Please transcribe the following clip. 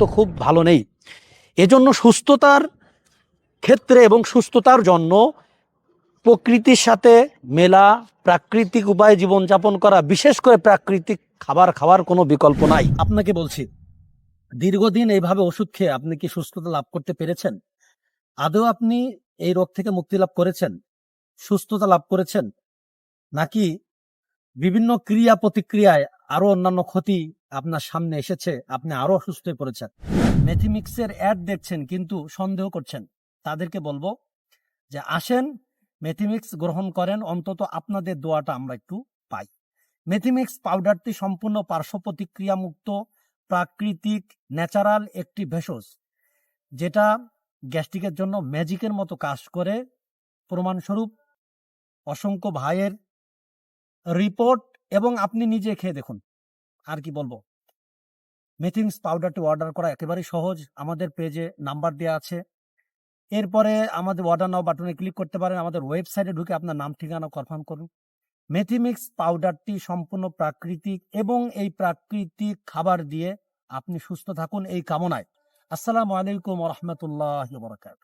কিন্তু খুব ভালো নেই। এজন্য সুস্থতার ক্ষেত্রে এবং সুস্থতার জন্য প্রকৃতির সাথে মেলা প্রাকৃতিক উপায়ে জীবনযাপন করা, বিশেষ করে প্রাকৃতিক খাবার খাওয়ার কোনো বিকল্প নাই। আপনাকে বলছি, দীর্ঘদিন এইভাবে ওষুধ খেয়ে আপনি কি সুস্থতা লাভ করতে পেরেছেন? আদৌ আপনি এই রোগ থেকে মুক্তি লাভ করেছেন? সুস্থতা লাভ করেছেন? নাকি বিভিন্ন ক্রিয়া প্রতিক্রিয়ায় আরও অন্যান্য ক্ষতি আপনার সামনে এসেছে, আপনি আরও অসুস্থ হয়ে পড়েছেন। মেথিমিক্সের অ্যাড দেখছেন, কিন্তু সন্দেহ করছেন। তাদেরকে বলব যে আসেন, মেথিমিক্স গ্রহণ করেন, অন্তত আপনাদের দোয়াটা আমরা একটু পাই। মেথিমিক্স পাউডারটি সম্পূর্ণ পার্শ্ব প্রতিক্রিয়া মুক্ত প্রাকৃতিক, ন্যাচারাল একটি ভেষজ, যেটা গ্যাস্ট্রিকের জন্য ম্যাজিকের মতো কাজ করে। প্রমাণস্বরূপ, অসংখ্য ভাইয়ের রিপোর্ট এবং আপনি নিজে খেয়ে দেখুন। আর কি বলব? মেথিংস পাউডারটি অর্ডার করা একেবারেই সহজ। আমাদের পেজে নাম্বার দেওয়া আছে। এরপরে আমাদের অর্ডার নাও বাটনে ক্লিক করতে পারেন। আমাদের ওয়েবসাইটে ঢুকে আপনার নাম, ঠিকানা কনফার্ম করুন। মেথিমিক্স পাউডারটি সম্পূর্ণ প্রাকৃতিক এবং এই প্রাকৃতিক খাবার দিয়ে আপনি সুস্থ থাকুন এই কামনায়। আসসালামু আলাইকুম রহমতুল্লাহ বরকাত